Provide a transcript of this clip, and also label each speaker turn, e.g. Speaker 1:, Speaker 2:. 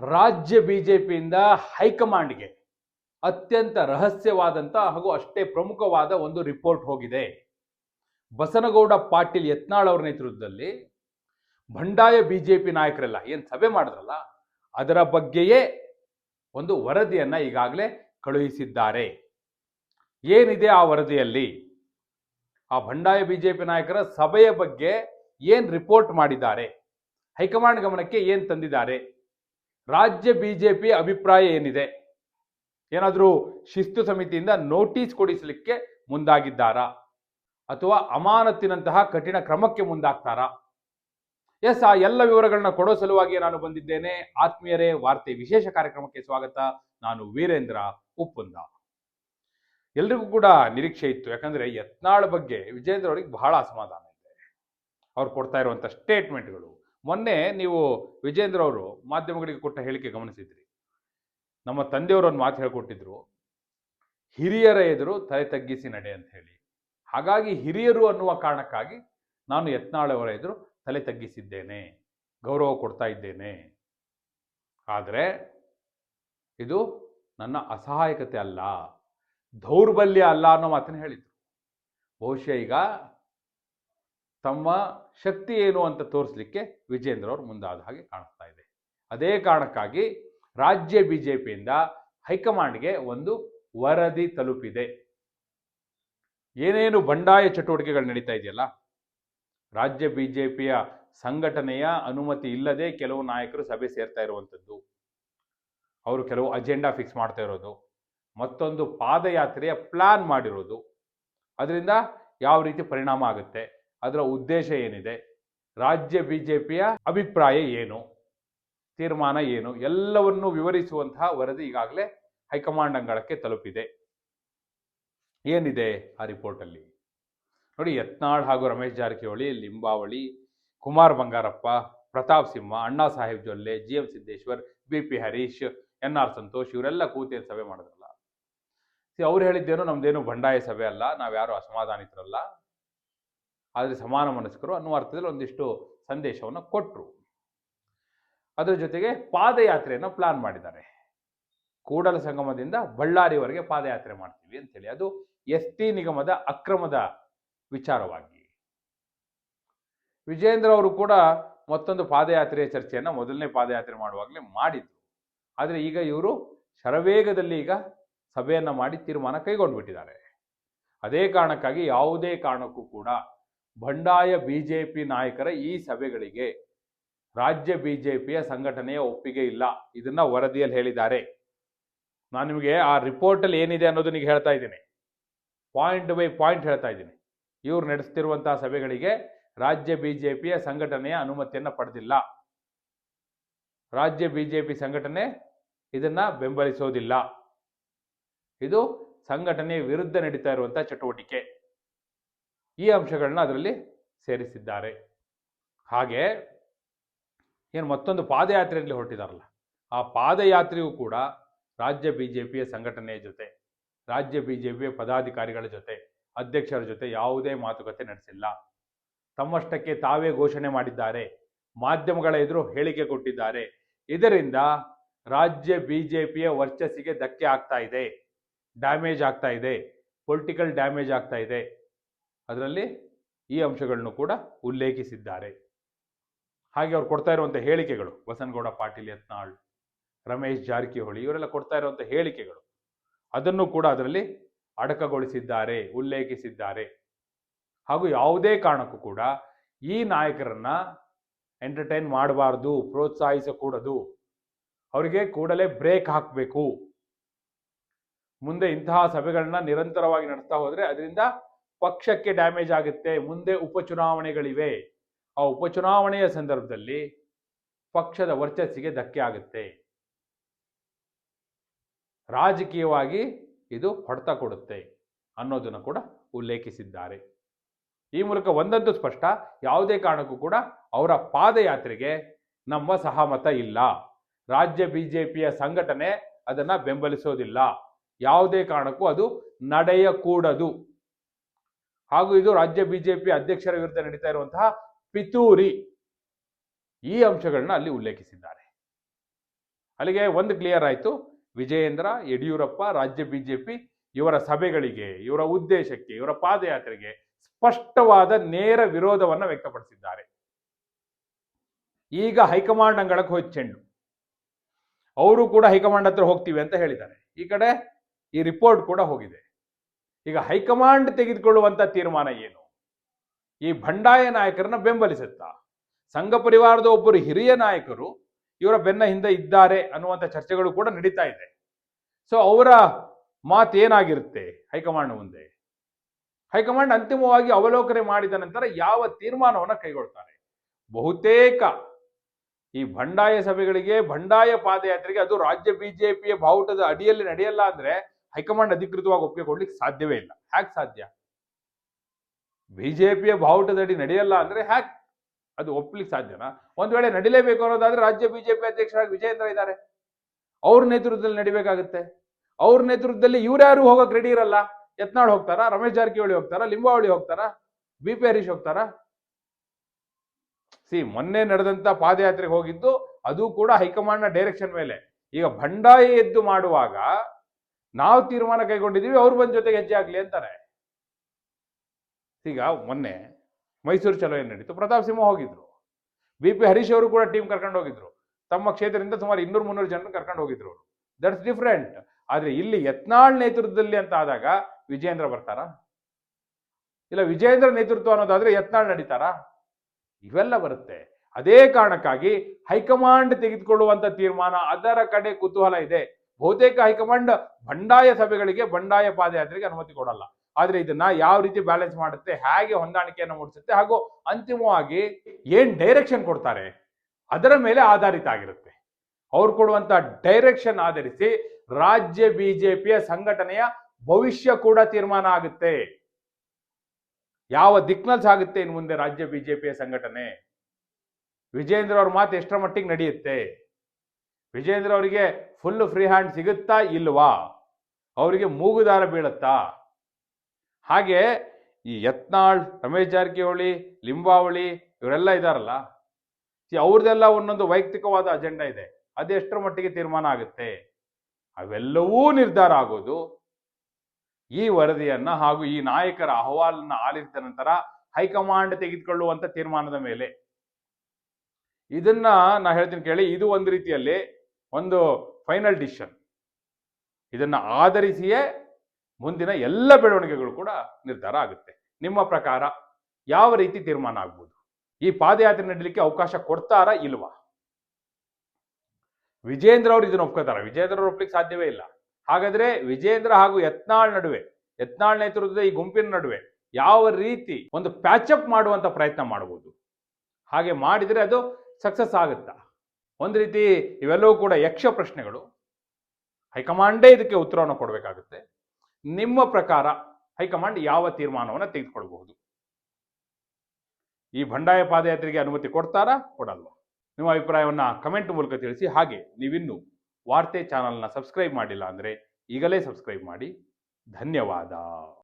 Speaker 1: ರಾಜ್ಯ ಬಿಜೆಪಿಯಿಂದ ಹೈಕಮಾಂಡ್ಗೆ ಅತ್ಯಂತ ರಹಸ್ಯವಾದಂಥ ಹಾಗೂ ಅಷ್ಟೇ ಪ್ರಮುಖವಾದ ಒಂದು ರಿಪೋರ್ಟ್ ಹೋಗಿದೆ. ಬಸನಗೌಡ ಪಾಟೀಲ್ ಯತ್ನಾಳ್ ಅವರ ನೇತೃತ್ವದಲ್ಲಿ ಬಂಡಾಯ ಬಿಜೆಪಿ ನಾಯಕರೆಲ್ಲ ಏನು ಸಭೆ ಮಾಡಿದ್ರಲ್ಲ, ಅದರ ಬಗ್ಗೆಯೇ ಒಂದು ವರದಿಯನ್ನ ಈಗಾಗಲೇ ಕಳುಹಿಸಿದ್ದಾರೆ. ಏನಿದೆ ಆ ವರದಿಯಲ್ಲಿ? ಆ ಬಂಡಾಯ ಬಿಜೆಪಿ ನಾಯಕರ ಸಭೆಯ ಬಗ್ಗೆ ಏನು ರಿಪೋರ್ಟ್ ಮಾಡಿದ್ದಾರೆ? ಹೈಕಮಾಂಡ್ ಗಮನಕ್ಕೆ ಏನು ತಂದಿದ್ದಾರೆ? ರಾಜ್ಯ ಬಿಜೆಪಿ ಅಭಿಪ್ರಾಯ ಏನಿದೆ? ಏನಾದರೂ ಶಿಸ್ತು ಸಮಿತಿಯಿಂದ ನೋಟಿಸ್ ಕೊಡಿಸಲಿಕ್ಕೆ ಮುಂದಾಗಿದ್ದಾರಾ? ಅಥವಾ ಅಮಾನತ್ತಿನಂತಹ ಕಠಿಣ ಕ್ರಮಕ್ಕೆ ಮುಂದಾಗ್ತಾರಾ? ಎಸ್, ಆ ಎಲ್ಲ ವಿವರಗಳನ್ನ ಕೊಡೋ ಸಲುವಾಗಿ ನಾನು ಬಂದಿದ್ದೇನೆ. ಆತ್ಮೀಯರೇ, ವಾರ್ತೆ ವಿಶೇಷ ಕಾರ್ಯಕ್ರಮಕ್ಕೆ ಸ್ವಾಗತ. ನಾನು ವೀರೇಂದ್ರ ಉಪ್ಪುಂದ. ಎಲ್ರಿಗೂ ಕೂಡ ನಿರೀಕ್ಷೆ ಇತ್ತು. ಯಾಕಂದ್ರೆ ಯತ್ನಾಳ್ ಬಗ್ಗೆ ವಿಜೇಂದ್ರ ಅವರಿಗೆ ಬಹಳ ಅಸಮಾಧಾನ ಇದೆ. ಅವ್ರು ಕೊಡ್ತಾ ಇರುವಂತ ಸ್ಟೇಟ್ಮೆಂಟ್ಗಳು ಮೊನ್ನೆ ನೀವು ವಿಜೇಂದ್ರ ಅವರು ಮಾಧ್ಯಮಗಳಿಗೆ ಕೊಟ್ಟ ಹೇಳಿಕೆ ಗಮನಿಸಿದ್ರಿ. ನಮ್ಮ ತಂದೆಯವರು ಒಂದು ಮಾತು ಹೇಳ್ಕೊಟ್ಟಿದ್ರು. ಹಿರಿಯರ ಎದುರು ತಲೆ ತಗ್ಗಿಸಿ ನಡೆ ಅಂತ ಹೇಳಿ. ಹಾಗಾಗಿ ಹಿರಿಯರು ಅನ್ನುವ ಕಾರಣಕ್ಕಾಗಿ ನಾನು ಯತ್ನಾಳವರ ಎದುರು ತಲೆ ತಗ್ಗಿಸಿದ್ದೇನೆ. ಗೌರವ ಕೊಡ್ತಾ ಇದ್ದೇನೆ. ಆದರೆ ಇದು ನನ್ನ ಅಸಹಾಯಕತೆ ಅಲ್ಲ. ದೌರ್ಬಲ್ಯ ಅಲ್ಲ ಅನ್ನೋ ಮಾತನ್ನು ಹೇಳಿದ್ರು. ಬಹುಶಃ ಈಗ ತಮ್ಮ ಶಕ್ತಿ ಏನು ಅಂತ ತೋರಿಸ್ಲಿಕ್ಕೆ ವಿಜೇಂದ್ರ ಅವರು ಮುಂದಾದ ಹಾಗೆ ಕಾಣಿಸ್ತಾ ಇದೆ. ಅದೇ ಕಾರಣಕ್ಕಾಗಿ ರಾಜ್ಯ ಬಿಜೆಪಿಯಿಂದ ಹೈಕಮಾಂಡ್ಗೆ ಒಂದು ವರದಿ ತಲುಪಿದೆ. ಏನೇನು ಬಂಡಾಯ ಚಟುವಟಿಕೆಗಳು ನಡೀತಾ ಇದೆಯಲ್ಲ, ರಾಜ್ಯ ಬಿಜೆಪಿಯ ಸಂಘಟನೆಯ ಅನುಮತಿ ಇಲ್ಲದೆ ಕೆಲವು ನಾಯಕರು ಸಭೆ ಸೇರ್ತಾ ಇರುವಂಥದ್ದು, ಅವರು ಕೆಲವು ಅಜೆಂಡಾ ಫಿಕ್ಸ್ ಮಾಡ್ತಾ ಇರೋದು, ಮತ್ತೊಂದು ಪಾದಯಾತ್ರೆಯ ಪ್ಲಾನ್ ಮಾಡಿರೋದು, ಅದರಿಂದ ಯಾವ ರೀತಿ ಪರಿಣಾಮ ಆಗುತ್ತೆ ಅದರ ಉದ್ದೇಶ ಏನಿದೆ? ರಾಜ್ಯ ಬಿಜೆಪಿಯ ಅಭಿಪ್ರಾಯ ಏನು? ತೀರ್ಮಾನ ಏನು? ಎಲ್ಲವನ್ನೂ ವಿವರಿಸುವಂತಹ ವರದಿ ಈಗಾಗಲೇ ಹೈಕಮಾಂಡ್ ಅಂಗಳಕ್ಕೆ ತಲುಪಿದೆ. ಏನಿದೆ ಆ ರಿಪೋರ್ಟಲ್ಲಿ? ನೋಡಿ, ಯತ್ನಾಳ್ ಹಾಗೂ Ramesh Jarkiholi, Limbavali, Kumar Bangarappa, Pratap Simha, Anna Saheb Jolle G M Siddeshwar B P Harish, N R Santosh ಇವರೆಲ್ಲ ಕೂತೇನು ಸಭೆ ಮಾಡಿದ್ರಲ್ಲ? ಅವ್ರು ಹೇಳಿದ್ದೇನು, ನಮ್ದೇನು ಬಂಡಾಯ ಸಭೆ ಅಲ್ಲ, ನಾವ್ಯಾರು ಅಸಮಾಧಾನಿತರಲ್ಲ? ಆದರೆ ಸಮಾನ ಮನಸ್ಕರು ಅನ್ನುವ ಅರ್ಥದಲ್ಲಿ ಒಂದಿಷ್ಟು ಸಂದೇಶವನ್ನು ಕೊಟ್ಟರು ಅದರ ಜೊತೆಗೆ ಪಾದಯಾತ್ರೆಯನ್ನು ಪ್ಲಾನ್ ಮಾಡಿದ್ದಾರೆ. ಕೂಡಲ ಸಂಗಮದಿಂದ ಬಳ್ಳಾರಿವರೆಗೆ ಪಾದಯಾತ್ರೆ ಮಾಡ್ತೀವಿ ಅಂತೇಳಿ ಅದು ಎಸ್ ಟಿ ನಿಗಮದ ಅಕ್ರಮದ ವಿಚಾರವಾಗಿ. ವಿಜೇಂದ್ರ ಅವರು ಕೂಡ ಮತ್ತೊಂದು ಪಾದಯಾತ್ರೆಯ ಚರ್ಚೆಯನ್ನು ಮೊದಲನೇ ಪಾದಯಾತ್ರೆ ಮಾಡುವಾಗಲೇ ಮಾಡಿದ್ರು. ಆದರೆ ಈಗ ಇವರು ಶರವೇಗದಲ್ಲಿ ಈಗ ಸಭೆಯನ್ನು ಮಾಡಿ ತೀರ್ಮಾನ ಕೈಗೊಂಡು ಬಿಟ್ಟಿದ್ದಾರೆ ಅದೇ ಕಾರಣಕ್ಕಾಗಿ ಯಾವುದೇ ಕಾರಣಕ್ಕೂ ಕೂಡ ಬಂಡಾಯ ಬಿಜೆಪಿ ನಾಯಕರ ಈ ಸಭೆಗಳಿಗೆ ರಾಜ್ಯ ಬಿಜೆಪಿಯ ಸಂಘಟನೆಯ ಒಪ್ಪಿಗೆ ಇಲ್ಲ. ಇದನ್ನ ವರದಿಯಲ್ಲಿ ಹೇಳಿದ್ದಾರೆ. ನಾನು ನಿಮಗೆ ಆ ರಿಪೋರ್ಟಲ್ಲಿ ಏನಿದೆ ಅನ್ನೋದು ನಿಮಗೆ ಹೇಳ್ತಾ ಇದ್ದೀನಿ. ಪಾಯಿಂಟ್ ಬೈ ಪಾಯಿಂಟ್ ಹೇಳ್ತಾ ಇದ್ದೀನಿ. ಇವ್ರು ನಡೆಸ್ತಿರುವಂತಹ ಸಭೆಗಳಿಗೆ ರಾಜ್ಯ ಬಿಜೆಪಿಯ ಸಂಘಟನೆಯ ಅನುಮತಿಯನ್ನು ಪಡೆದಿಲ್ಲ. ರಾಜ್ಯ ಬಿಜೆಪಿ ಸಂಘಟನೆ ಇದನ್ನ ಬೆಂಬಲಿಸೋದಿಲ್ಲ. ಇದು ಸಂಘಟನೆಯ ವಿರುದ್ಧ ನಡೀತಾ ಇರುವಂತಹ ಚಟುವಟಿಕೆ. ಈ ಅಂಶಗಳನ್ನ ಅದರಲ್ಲಿ ಸೇರಿಸಿದ್ದಾರೆ. ಹಾಗೆ ಏನು ಮತ್ತೊಂದು ಪಾದಯಾತ್ರೆಯಲ್ಲಿ ಹೊರಟಿದಾರಲ್ಲ, ಆ ಪಾದಯಾತ್ರೆಯೂ ಕೂಡ ರಾಜ್ಯ ಬಿಜೆಪಿಯ ಸಂಘಟನೆಯ ಜೊತೆ, ರಾಜ್ಯ ಬಿಜೆಪಿಯ ಪದಾಧಿಕಾರಿಗಳ ಜೊತೆ, ಅಧ್ಯಕ್ಷರ ಜೊತೆ ಯಾವುದೇ ಮಾತುಕತೆ ನಡೆಸಿಲ್ಲ. ತಮ್ಮಷ್ಟಕ್ಕೆ ತಾವೇ ಘೋಷಣೆ ಮಾಡಿದ್ದಾರೆ, ಮಾಧ್ಯಮಗಳ ಎದುರು ಹೇಳಿಕೆ ಕೊಟ್ಟಿದ್ದಾರೆ. ಇದರಿಂದ ರಾಜ್ಯ ಬಿಜೆಪಿಯ ವರ್ಚಸ್ಸಿಗೆ ಧಕ್ಕೆ ಆಗ್ತಾ ಇದೆ, ಡ್ಯಾಮೇಜ್ ಆಗ್ತಾ ಇದೆ, ಪೊಲಿಟಿಕಲ್ ಡ್ಯಾಮೇಜ್ ಆಗ್ತಾ ಇದೆ. ಅದರಲ್ಲಿ ಈ ಅಂಶಗಳನ್ನು ಕೂಡ ಉಲ್ಲೇಖಿಸಿದ್ದಾರೆ. ಹಾಗೆ ಅವ್ರು ಕೊಡ್ತಾ ಇರುವಂಥ ಹೇಳಿಕೆಗಳು, ಬಸನಗೌಡ, ಪಾಟೀಲ್, ಯತ್ನಾಳ್, ರಮೇಶ್, ಜಾರಕಿಹೊಳಿ, ಇವರೆಲ್ಲ ಕೊಡ್ತಾ ಇರುವಂಥ ಹೇಳಿಕೆಗಳು. ಅದನ್ನು ಕೂಡ ಅದರಲ್ಲಿ ಅಡಕಗೊಳಿಸಿದ್ದಾರೆ, ಉಲ್ಲೇಖಿಸಿದ್ದಾರೆ. ಹಾಗೂ ಯಾವುದೇ ಕಾರಣಕ್ಕೂ ಕೂಡ ಈ ನಾಯಕರನ್ನ ಎಂಟರ್ಟೈನ್ ಮಾಡಬಾರ್ದು, ಪ್ರೋತ್ಸಾಹಿಸಕೂಡದು. ಅವರಿಗೆ ಕೂಡಲೇ ಬ್ರೇಕ್ ಹಾಕಬೇಕು. ಮುಂದೆ ಇಂತಹ ಸಭೆಗಳನ್ನ ನಿರಂತರವಾಗಿ ನಡೆಸ್ತಾ ಹೋದ್ರೆ ಅದರಿಂದ ಪಕ್ಷಕ್ಕೆ ಡ್ಯಾಮೇಜ್ ಆಗುತ್ತೆ, ಮುಂದೆ ಉಪಚುನಾವಣೆಗಳಿವೆ. ಆ ಉಪಚುನಾವಣೆಯ ಸಂದರ್ಭದಲ್ಲಿ ಪಕ್ಷದ ವರ್ಚಸ್ಸಿಗೆ ಧಕ್ಕೆ ಆಗುತ್ತೆ. ರಾಜಕೀಯವಾಗಿ ಇದು ಹೊಡೆತ ಕೊಡುತ್ತೆ ಅನ್ನೋದನ್ನು ಕೂಡ ಉಲ್ಲೇಖಿಸಿದ್ದಾರೆ. ಈ ಮೂಲಕ ಒಂದಂತೂ ಸ್ಪಷ್ಟ, ಯಾವುದೇ ಕಾರಣಕ್ಕೂ ಕೂಡ ಅವರ ಪಾದಯಾತ್ರೆಗೆ ನಮ್ಮ ಸಹಮತ ಇಲ್ಲ. ರಾಜ್ಯ ಬಿಜೆಪಿಯ ಸಂಘಟನೆ ಅದನ್ನು ಬೆಂಬಲಿಸೋದಿಲ್ಲ. ಯಾವುದೇ ಕಾರಣಕ್ಕೂ ಅದು ನಡೆಯಕೂಡದು. ಹಾಗೂ ಇದು ರಾಜ್ಯ ಬಿಜೆಪಿ ಅಧ್ಯಕ್ಷರ ವಿರುದ್ಧ ನಡೀತಾ ಇರುವಂತಹ ಪಿತೂರಿ ಈ ಅಂಶಗಳನ್ನ ಅಲ್ಲಿ ಉಲ್ಲೇಖಿಸಿದ್ದಾರೆ. ಅಲ್ಲಿಗೆ ಒಂದು ಕ್ಲಿಯರ್ ಆಯಿತು. ವಿಜಯೇಂದ್ರ, ಯಡಿಯೂರಪ್ಪ, ರಾಜ್ಯ ಬಿಜೆಪಿ ಇವರ ಸಭೆಗಳಿಗೆ, ಇವರ ಉದ್ದೇಶಕ್ಕೆ, ಇವರ ಪಾದಯಾತ್ರೆಗೆ ಸ್ಪಷ್ಟವಾದ ನೇರ ವಿರೋಧವನ್ನು ವ್ಯಕ್ತಪಡಿಸಿದ್ದಾರೆ. ಈಗ ಹೈಕಮಾಂಡ್ ಅಂಗಳಕ್ಕೆ ಹೋಯ್ತು ಚೆಂಡು. ಅವರು ಕೂಡ ಹೈಕಮಾಂಡ್ ಹತ್ರ ಹೋಗ್ತೀವಿ ಅಂತ ಹೇಳಿದ್ದಾರೆ. ಈ ಕಡೆ ಈ ರಿಪೋರ್ಟ್ ಕೂಡ ಹೋಗಿದೆ. ಈಗ ಹೈಕಮಾಂಡ್ ತೆಗೆದುಕೊಳ್ಳುವಂತ ತೀರ್ಮಾನ ಏನು? ಈ ಬಂಡಾಯ ನಾಯಕರನ್ನ ಬೆಂಬಲಿಸುತ್ತಾ? ಸಂಘ ಪರಿವಾರದ ಒಬ್ಬರು ಹಿರಿಯ ನಾಯಕರು ಇವರ ಬೆನ್ನ ಹಿಂದೆ ಇದ್ದಾರೆ ಅನ್ನುವಂಥ ಚರ್ಚೆಗಳು ಕೂಡ ನಡೀತಾ ಇದೆ. ಸೊ ಅವರ ಮಾತು ಏನಾಗಿರುತ್ತೆ ಹೈಕಮಾಂಡ್ ಮುಂದೆ? ಹೈಕಮಾಂಡ್ ಅಂತಿಮವಾಗಿ ಅವಲೋಕನೆ ಮಾಡಿದ ನಂತರ ಯಾವ ತೀರ್ಮಾನವನ್ನು ಕೈಗೊಳ್ತಾರೆ? ಬಹುತೇಕ ಈ ಬಂಡಾಯ ಸಭೆಗಳಿಗೆ ಬಂಡಾಯ ಪಾದಯಾತ್ರೆಗೆ ಅದು ರಾಜ್ಯ ಬಿಜೆಪಿಯ ಬಾವುಟದ ಅಡಿಯಲ್ಲಿ ನಡೆಯಲ್ಲ ಅಂದ್ರೆ ಹೈಕಮಾಂಡ್ ಅಧಿಕೃತವಾಗಿ ಒಪ್ಪಿಗೆ ಕೊಡ್ಲಿಕ್ಕೆ ಸಾಧ್ಯವೇ ಇಲ್ಲ. ಹ್ಯಾಕ್ ಸಾಧ್ಯ? ಬಿಜೆಪಿಯ ಬಾವುಟದಡಿ ನಡೆಯಲ್ಲ ಅಂದ್ರೆ ಹ್ಯಾಕ್? ಅದು ಒಪ್ಲಿಕ್ಕೆ ಸಾಧ್ಯನಾ? ಒಂದ್ ವೇಳೆ ನಡಿಲೇಬೇಕು ಅನ್ನೋದಾದ್ರೆ ರಾಜ್ಯ ಬಿಜೆಪಿ ಅಧ್ಯಕ್ಷರಾಗಿ ವಿಜಯೇಂದ್ರ ಇದ್ದಾರೆ. ಅವ್ರ ನೇತೃತ್ವದಲ್ಲಿ ನಡಿಬೇಕಾಗುತ್ತೆ. ಅವ್ರ ನೇತೃತ್ವದಲ್ಲಿ ಇವ್ರ್ಯಾರು ಹೋಗಕ್ಕೆ ರೆಡಿ ಇರಲ್ಲ? ಯತ್ನಾಳ್ ಹೋಗ್ತಾರಾ? ರಮೇಶ್ ಜಾರಕಿಹೊಳಿ ಹೋಗ್ತಾರಾ? ಲಿಂಬಾವಳಿ ಹೋಗ್ತಾರಾ? ಬಿ ಪಿ ಹರೀಶ್ ಹೋಗ್ತಾರಾ? ಸಿ, ಮೊನ್ನೆ ನಡೆದಂತ ಪಾದಯಾತ್ರೆಗೆ ಹೋಗಿದ್ದು ಅದು ಕೂಡ ಹೈಕಮಾಂಡ್ನ ಡೈರೆಕ್ಷನ್ ಮೇಲೆ. ಈಗ ಬಂಡಾಯ ಎದ್ದು ಮಾಡುವಾಗ ನಾವು ತೀರ್ಮಾನ ಕೈಗೊಂಡಿದ್ದೀವಿ, ಅವ್ರು ಬಂದ ಜೊತೆಗೆ ಹೆಜ್ಜೆ ಆಗಲಿ ಅಂತಾರೆ. ಈಗ ಮೊನ್ನೆ ಮೈಸೂರು ಚಲೋ ಏನು ನಡೀತು. ಪ್ರತಾಪ್ ಸಿಂಹ ಹೋಗಿದ್ರು. ಬಿ ಪಿ ಹರೀಶ್ ಅವರು ಕೂಡ ಟೀಮ್ ಕರ್ಕೊಂಡು ಹೋಗಿದ್ರು. ತಮ್ಮ ಕ್ಷೇತ್ರದಿಂದ ಸುಮಾರು ಇನ್ನೂರು ಮುನ್ನೂರು ಜನರನ್ನು ಕರ್ಕೊಂಡು ಹೋಗಿದ್ರು ಅವರು. ದಟ್ಸ್ ಡಿಫ್ರೆಂಟ್ ಆದ್ರೆ ಇಲ್ಲಿ ಯತ್ನಾಳ್ ನೇತೃತ್ವದಲ್ಲಿ ಅಂತ ಆದಾಗ ವಿಜೇಂದ್ರ ಬರ್ತಾರಾ? ಇಲ್ಲ ವಿಜೇಂದ್ರ ನೇತೃತ್ವ ಅನ್ನೋದಾದ್ರೆ ಯತ್ನಾಳ್ ನಡೀತಾರಾ? ಇವೆಲ್ಲ ಬರುತ್ತೆ. ಅದೇ ಕಾರಣಕ್ಕಾಗಿ ಹೈಕಮಾಂಡ್ ತೆಗೆದುಕೊಳ್ಳುವಂತ ತೀರ್ಮಾನ ಅದರ ಕಡೆ ಕುತೂಹಲ ಇದೆ. ಬಹುತೇಕ ಹೈಕಮಾಂಡ್ ಬಂಡಾಯ ಸಭೆಗಳಿಗೆ ಬಂಡಾಯ ಪಾದಯಾತ್ರೆಗೆ ಅನುಮತಿ ಕೊಡಲ್ಲ. ಆದ್ರೆ ಇದನ್ನ ಯಾವ ರೀತಿ ಬ್ಯಾಲೆನ್ಸ್ ಮಾಡುತ್ತೆ, ಹೇಗೆ ಹೊಂದಾಣಿಕೆಯನ್ನು ಮೂಡಿಸುತ್ತೆ ಹಾಗೂ ಅಂತಿಮವಾಗಿ ಏನ್ ಡೈರೆಕ್ಷನ್ ಕೊಡ್ತಾರೆ, ಅದರ ಮೇಲೆ ಆಧಾರಿತ ಆಗಿರುತ್ತೆ. ಅವ್ರು ಕೊಡುವಂತ ಡೈರೆಕ್ಷನ್ ಆಧರಿಸಿ ರಾಜ್ಯ ಬಿಜೆಪಿಯ ಸಂಘಟನೆಯ ಭವಿಷ್ಯ ಕೂಡ ತೀರ್ಮಾನ ಆಗುತ್ತೆ. ಯಾವ ದಿಕ್ನಲ್ಲಿ ಸಾಗುತ್ತೆ ಇನ್ನು ಮುಂದೆ ರಾಜ್ಯ ಬಿಜೆಪಿಯ ಸಂಘಟನೆ? ವಿಜೇಂದ್ರ ಅವ್ರ ಮಾತು ಎಷ್ಟರ ಮಟ್ಟಿಗೆ ನಡೆಯುತ್ತೆ? ವಿಜೇಂದ್ರ ಅವರಿಗೆ ಫುಲ್ ಫ್ರೀ ಹ್ಯಾಂಡ್ ಸಿಗುತ್ತಾ ಇಲ್ವಾ? ಅವರಿಗೆ ಮೂಗುದಾರ ಬೀಳುತ್ತಾ? ಹಾಗೆ ಈ ಯತ್ನಾಳ್ ರಮೇಶ್ ಜಾರಕಿಹೊಳಿ ಲಿಂಬಾವಳಿ ಇವರೆಲ್ಲ ಇದಾರಲ್ಲ? see, ಅವ್ರದ್ದೆಲ್ಲ ಒಂದೊಂದು ವೈಯಕ್ತಿಕವಾದ ಅಜೆಂಡಾ ಇದೆ. ಅದೆಷ್ಟರ ಮಟ್ಟಿಗೆ ತೀರ್ಮಾನ ಆಗುತ್ತೆ? ಅವೆಲ್ಲವೂ ನಿರ್ಧಾರ ಆಗೋದು. ಈ ವರದಿಯನ್ನ ಹಾಗೂ ಈ ನಾಯಕರ ಅಹವಾಲನ್ನ ಆಲಿಸಿದ ನಂತರ ಹೈಕಮಾಂಡ್ ತೆಗೆದುಕೊಳ್ಳುವಂತ ತೀರ್ಮಾನದ ಮೇಲೆ. ಇದನ್ನ ನಾ ಹೇಳ್ತೀನಿ ಕೇಳಿ ಇದು ಒಂದು ರೀತಿಯಲ್ಲಿ ಒಂದು ಫೈನಲ್ ಡಿಸಿಷನ್ ಇದನ್ನು ಆಧರಿಸಿಯೇ ಮುಂದಿನ ಎಲ್ಲ ಬೆಳವಣಿಗೆಗಳು ಕೂಡ ನಿರ್ಧಾರ ಆಗುತ್ತೆ. ನಿಮ್ಮ ಪ್ರಕಾರ ಯಾವ ರೀತಿ ತೀರ್ಮಾನ ಆಗ್ಬೋದು? ಈ ಪಾದಯಾತ್ರೆ ನಡೀಲಿಕ್ಕೆ ಅವಕಾಶ ಕೊಡ್ತಾರಾ ಇಲ್ವಾ? ವಿಜೇಂದ್ರ ಅವರು ಇದನ್ನು ಒಪ್ಕೋತಾರ. ವಿಜೇಂದ್ರ ಅವರು ಒಪ್ಲಿಕ್ಕೆ ಸಾಧ್ಯವೇ ಇಲ್ಲ. ಹಾಗಾದ್ರೆ ವಿಜೇಂದ್ರ ಹಾಗೂ ಯತ್ನಾಳ್ ನಡುವೆ, ಯತ್ನಾಳ್ ನೇತೃತ್ವದ ಈ ಗುಂಪಿನ ನಡುವೆ ಯಾವ ರೀತಿ ಒಂದು ಪ್ಯಾಚಪ್ ಮಾಡುವಂತ ಪ್ರಯತ್ನ ಮಾಡಬಹುದು ಹಾಗೆ ಮಾಡಿದ್ರೆ ಅದು ಸಕ್ಸಸ್ ಆಗುತ್ತಾ? ಒಂದು ರೀತಿ ಇವೆಲ್ಲವೂ ಕೂಡ ಯಕ್ಷ ಪ್ರಶ್ನೆಗಳು. ಹೈಕಮಾಂಡೇ ಇದಕ್ಕೆ ಉತ್ತರವನ್ನು ಕೊಡಬೇಕಾಗುತ್ತೆ. ನಿಮ್ಮ ಪ್ರಕಾರ ಹೈಕಮಾಂಡ್ ಯಾವ ತೀರ್ಮಾನವನ್ನು ತೆಗೆದುಕೊಳ್ಬಹುದು? ಈ ಬಂಡಾಯ ಪಾದಯಾತ್ರೆಗೆ ಅನುಮತಿ ಕೊಡ್ತಾರಾ? ಕೊಡಲ್ವಾ? ನಿಮ್ಮ ಅಭಿಪ್ರಾಯವನ್ನು ಕಮೆಂಟ್ ಮೂಲಕ ತಿಳಿಸಿ. ಹಾಗೆ ನೀವಿನ್ನು ವಾರ್ತೆ ಚಾನಲ್ನ ಸಬ್ಸ್ಕ್ರೈಬ್ ಮಾಡಿಲ್ಲ ಅಂದರೆ ಈಗಲೇ ಸಬ್ಸ್ಕ್ರೈಬ್ ಮಾಡಿ. ಧನ್ಯವಾದ.